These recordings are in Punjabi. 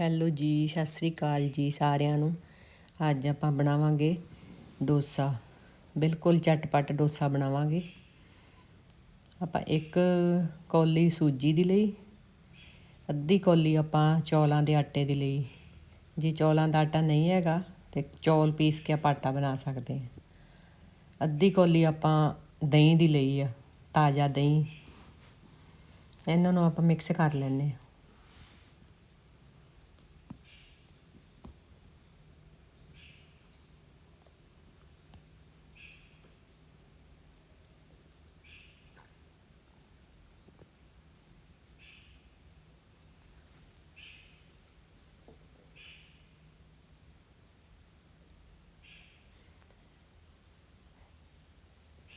ਹੈਲੋ ਜੀ, ਸਤਿ ਸ੍ਰੀ ਅਕਾਲ ਜੀ ਸਾਰਿਆਂ ਨੂੰ। ਅੱਜ ਆਪਾਂ ਬਣਾਵਾਂਗੇ ਡੋਸਾ। ਬਿਲਕੁਲ ਚਟਪਟ ਡੋਸਾ ਬਣਾਵਾਂਗੇ। ਆਪਾਂ ਇੱਕ ਕੌਲੀ ਸੂਜੀ ਦੀ ਲਈ, ਅੱਧੀ ਕੌਲੀ ਆਪਾਂ ਚੌਲਾਂ ਦੇ ਆਟੇ ਦੀ ਲਈ। ਜੇ ਚੌਲਾਂ ਦਾ ਆਟਾ ਨਹੀਂ ਹੈਗਾ ਤੇ ਚੌਲ ਪੀਸ ਕੇ ਆਪਾਂ ਆਟਾ ਬਣਾ ਸਕਦੇ ਹਾਂ। ਅੱਧੀ ਕੌਲੀ ਆਪਾਂ ਦਹੀਂ ਦੀ ਲਈ ਆ, ਤਾਜ਼ਾ ਦਹੀਂ। ਇਹਨਾਂ ਨੂੰ ਆਪਾਂ ਮਿਕਸ ਕਰ ਲੈਂਦੇ ਹਾਂ।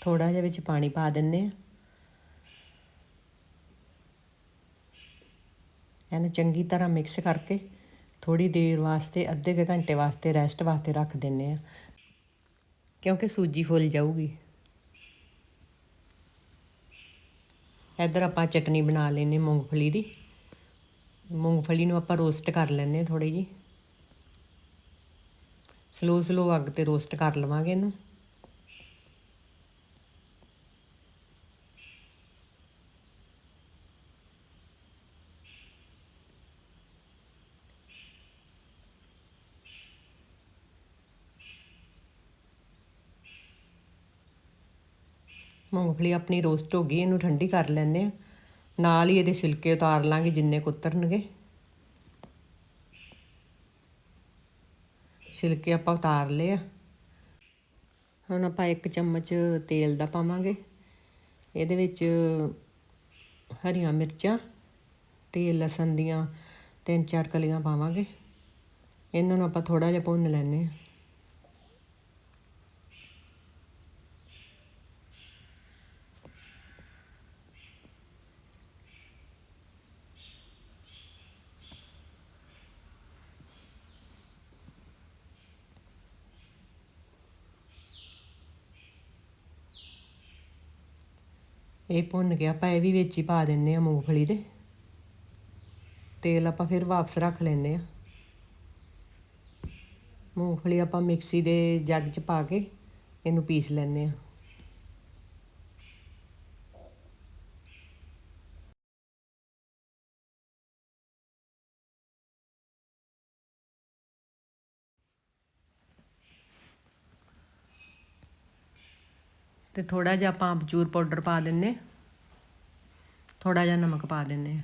ਥੋੜਾ ਜਿਹਾ ਵਿੱਚ ਪਾਣੀ ਪਾ ਦਿੰਨੇ ਆ ਇਹਨੂੰ ਚੰਗੀ ਤਰ੍ਹਾਂ ਮਿਕਸ ਕਰਕੇ ਥੋੜੀ ਦੇਰ ਵਾਸਤੇ, ਅੱਧੇ ਕੁ ਘੰਟੇ ਵਾਸਤੇ ਰੈਸਟ ਵਾਸਤੇ ਰੱਖ ਦਿੰਨੇ ਆ ਕਿਉਂਕਿ ਸੂਜੀ ਫੁੱਲ ਜਾਊਗੀ। ਇੱਧਰ ਆਪਾਂ ਚਟਨੀ ਬਣਾ ਲੈਨੇ ਮੂੰਗਫਲੀ ਦੀ। ਮੂੰਗਫਲੀ ਨੂੰ ਆਪਾਂ ਰੋਸਟ ਕਰ ਲੈਨੇ ਥੋੜੀ ਜੀ ਸਲੋ ਸਲੋ ਅੱਗ ਤੇ ਰੋਸਟ ਕਰ ਲਵਾਂਗੇ ਇਹਨੂੰ। ਮੂੰਗਫਲੀ ਆਪਣੀ ਰੋਸਟ ਹੋ ਗਈ, ਇਹਨੂੰ ਠੰਡੀ ਕਰ ਲੈਂਦੇ ਆ ਨਾਲ ਹੀ ਇਹਦੇ ਛਿਲਕੇ ਉਤਾਰ ਲਾਂਗੇ, ਜਿੰਨੇ ਕੁੱਤਰਨਗੇ ਛਿਲਕੇ ਆਪਾਂ ਉਤਾਰ ਲਏ ਆ। ਹੁਣ ਆਪਾਂ ਇੱਕ ਚਮਚ ਤੇਲ ਦਾ ਪਾਵਾਂਗੇ। ਇਹਦੇ ਵਿੱਚ ਹਰੀਆਂ ਮਿਰਚਾਂ, ਤੇ ਲਸਣ ਦੀਆਂ ਤਿੰਨ ਚਾਰ ਕਲੀਆਂ ਪਾਵਾਂਗੇ। ਇਹਨਾਂ ਨੂੰ ਆਪਾਂ ਥੋੜਾ ਜਿਹਾ ਭੁੰਨ ਲੈਣੇ ਆ ਇਹ ਭੁੰਨ ਕੇ ਆਪਾਂ ਇਹ ਵੀ ਵਿੱਚ ਹੀ ਪਾ ਦਿੰਨੇ ਆ ਮੂੰਗਫਲੀ ਦੇ। ਤੇਲ ਆਪਾਂ ਫਿਰ ਵਾਪਸ ਰੱਖ ਲੈਨੇ ਆ ਮੂੰਗਫਲੀ ਆਪਾਂ ਮਿਕਸੀ ਦੇ ਜੱਗ 'ਚ ਪਾ ਕੇ ਇਹਨੂੰ ਪੀਸ ਲੈਨੇ ਆ ਤੇ ਥੋੜਾ ਜਿਹਾ ਆਪਾਂ ਅਮਚੂਰ ਪਾਊਡਰ ਪਾ ਦਿੰਨੇ ਥੋੜਾ ਜਿਹਾ ਨਮਕ ਪਾ ਦਿੰਨੇ ਆ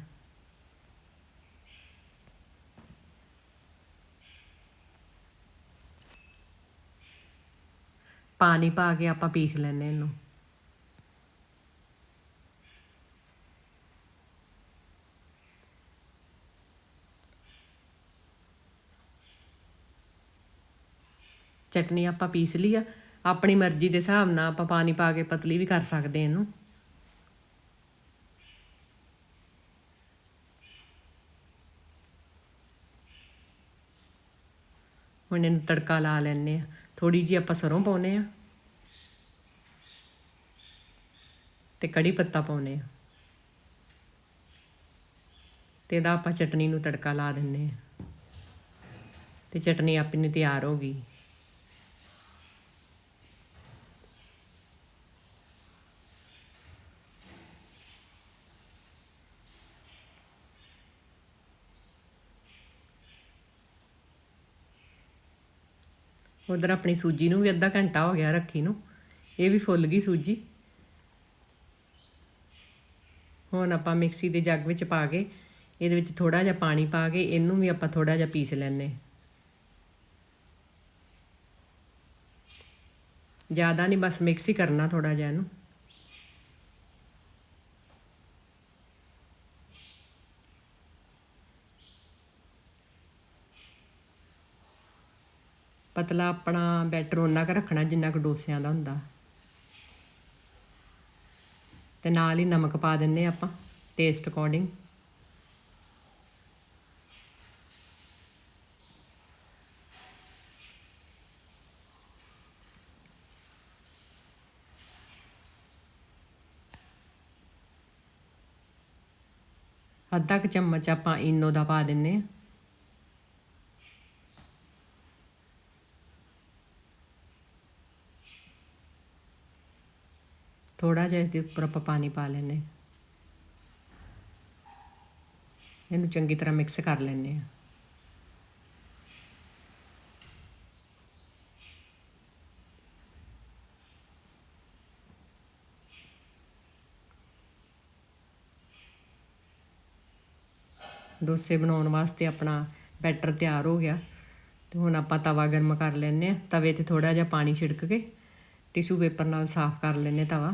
ਪਾਣੀ ਪਾ ਕੇ ਆਪਾਂ ਪੀਸ ਲੈਨੇ ਇਹਨੂੰ। ਚਟਨੀ ਆਪਾਂ ਪੀਸ ਲਈ ਆ। ਆਪਣੀ ਮਰਜ਼ੀ ਦੇ ਹਿਸਾਬ ਨਾਲ ਆਪਾਂ ਪਾਣੀ ਪਾ ਕੇ ਪਤਲੀ ਵੀ ਕਰ ਸਕਦੇ ਇਹਨੂੰ। ਹੁਣ ਇਹਨੂੰ ਤੜਕਾ ਲਾ ਲੈਣੇ ਆ ਥੋੜੀ ਜੀ ਆਪਾਂ ਸਰੋਂ ਪਾਉਨੇ ਆ ਤੇ ਕੜੀ ਪੱਤਾ ਪਾਉਨੇ ਆ ਤੇ ਇਹਦਾ ਆਪਾਂ ਚਟਨੀ ਨੂੰ ਤੜਕਾ ਲਾ ਦਿੰਨੇ ਆ ਤੇ ਚਟਨੀ ਆਪਣੀ ਤਿਆਰ ਹੋ ਗਈ। ਉਧਰ ਆਪਣੀ ਸੂਜੀ ਨੂੰ ਵੀ ਅੱਧਾ ਘੰਟਾ ਹੋ ਗਿਆ ਰੱਖੀ ਨੂੰ। ਇਹ ਵੀ ਫੁੱਲ ਗਈ ਸੂਜੀ। ਹੁਣ ਆਪਾਂ ਮਿਕਸੀ ਦੇ ਜੱਗ ਵਿੱਚ ਪਾ ਕੇ, ਇਹਦੇ ਵਿੱਚ ਥੋੜਾ ਜਿਹਾ ਪਾਣੀ ਪਾ ਕੇ, ਇਹਨੂੰ ਵੀ ਆਪਾਂ ਥੋੜਾ ਜਿਹਾ ਪੀਸ ਲੈਣੇ ਜ਼ਿਆਦਾ ਨਹੀਂ, ਬਸ ਮਿਕਸ ਹੀ ਕਰਨਾ ਥੋੜਾ ਜਿਹਾ ਇਹਨੂੰ। ਪਤਲਾ ਆਪਣਾ ਬੈਟਰ ਉਹਨਾਂ ਕ ਰੱਖਣਾ ਜਿੰਨਾ ਕੁ ਡੋਸਿਆਂ ਦਾ ਹੁੰਦਾ। ਤੇ ਨਾਲ ਹੀ ਨਮਕ ਪਾ ਦਿੰਨੇ ਆਪਾਂ ਟੇਸਟ ਅਕੋਰਡਿੰਗ ਅੱਧਾ ਕੁ ਚਮਚ ਆਪਾਂ ਇਨੋ ਦਾ ਪਾ ਦਿੰਨੇ ਆ ਥੋੜਾ ਜਿਹਾ ਇਹਦੇ ਉੱਪਰ ਆਪਾਂ ਪਾਣੀ ਪਾ ਲੈਨੇ ਇਹਨੂੰ ਚੰਗੀ ਤਰ੍ਹਾਂ ਮਿਕਸ ਕਰ ਲੈਨੇ ਆ ਡੋਸੇ ਬਣਾਉਣ ਵਾਸਤੇ ਆਪਣਾ ਬੈਟਰ ਤਿਆਰ ਹੋ ਗਿਆ। ਤੇ ਹੁਣ ਆਪਾਂ ਤਵਾ ਗਰਮ ਕਰ ਲੈਨੇ ਆ ਤਵੇ ਤੇ ਥੋੜਾ ਜਿਹਾ ਪਾਣੀ ਛਿੜਕ ਕੇ ਟਿਸ਼ੂ ਪੇਪਰ ਨਾਲ ਸਾਫ਼ ਕਰ ਲੈਨੇ ਤਵਾ।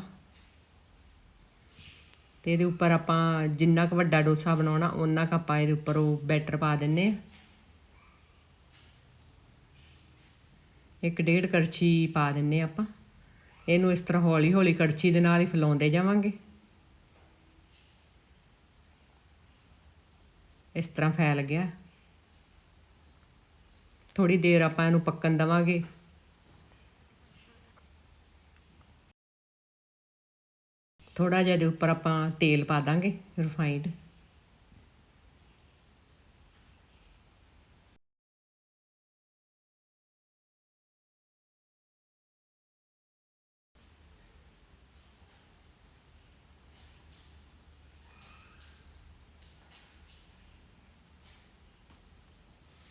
ਤੇ ਇਹਦੇ ਉੱਪਰ ਆਪਾਂ ਜਿੰਨਾ ਕੁ ਵੱਡਾ ਡੋਸਾ ਬਣਾਉਣਾ ਉਨਾ ਕੁ ਆਪਾਂ ਇਹਦੇ ਉੱਪਰ ਉਹ ਬੈਟਰ ਪਾ ਦਿੰਨੇ ਆ। ਇੱਕ ਡੇਢ ਕੜਛੀ ਪਾ ਦਿੰਨੇ ਆ ਆਪਾਂ। ਇਹਨੂੰ ਇਸ ਤਰ੍ਹਾਂ ਹੌਲੀ ਹੌਲੀ ਕੜਛੀ ਦੇ ਨਾਲ ਹੀ ਫੈਲਾਉਂਦੇ ਜਾਵਾਂਗੇ। ਇਸ ਤਰ੍ਹਾਂ ਫੈਲ ਗਿਆ। ਥੋੜੀ ਦੇਰ ਆਪਾਂ ਇਹਨੂੰ ਪੱਕਣ ਦਵਾਂਗੇ। ਥੋੜਾ ਜਿਹਾ ਦੇ ਉੱਪਰ ਆਪਾਂ ਤੇਲ ਪਾ ਦਾਂਗੇ ਰਿਫਾਈਨਡ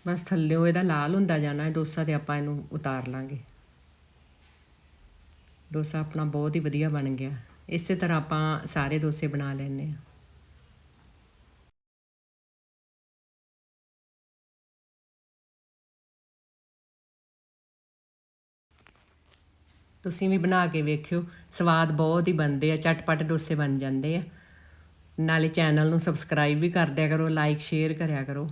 ਬਸ ਥੱਲੇੋਂ ਇਹਦਾ ਲਾਲ ਹੁੰਦਾ ਜਾਣਾ ਡੋਸਾ ਤੇ ਆਪਾਂ ਇਹਨੂੰ ਉਤਾਰ ਲਾਂਗੇ। ਡੋਸਾ ਆਪਣਾ ਬਹੁਤ ਹੀ ਵਧੀਆ ਬਣ ਗਿਆ। ਇਸੇ ਤਰ੍ਹਾਂ ਆਪਾਂ ਸਾਰੇ ਡੋਸੇ ਬਣਾ ਲੈਨੇ ਆ ਤੁਸੀਂ ਵੀ ਬਣਾ ਕੇ ਵੇਖਿਓ, ਸਵਾਦ ਬਹੁਤ ਹੀ ਬਣਦੇ ਆ ਚਟਪਟ ਡੋਸੇ ਬਣ ਜਾਂਦੇ ਆ। ਨਾਲੇ ਚੈਨਲ ਨੂੰ ਸਬਸਕ੍ਰਾਈਬ ਵੀ ਕਰ ਦਿਆ ਕਰੋ ਲਾਈਕ ਸ਼ੇਅਰ ਕਰਿਆ ਕਰੋ।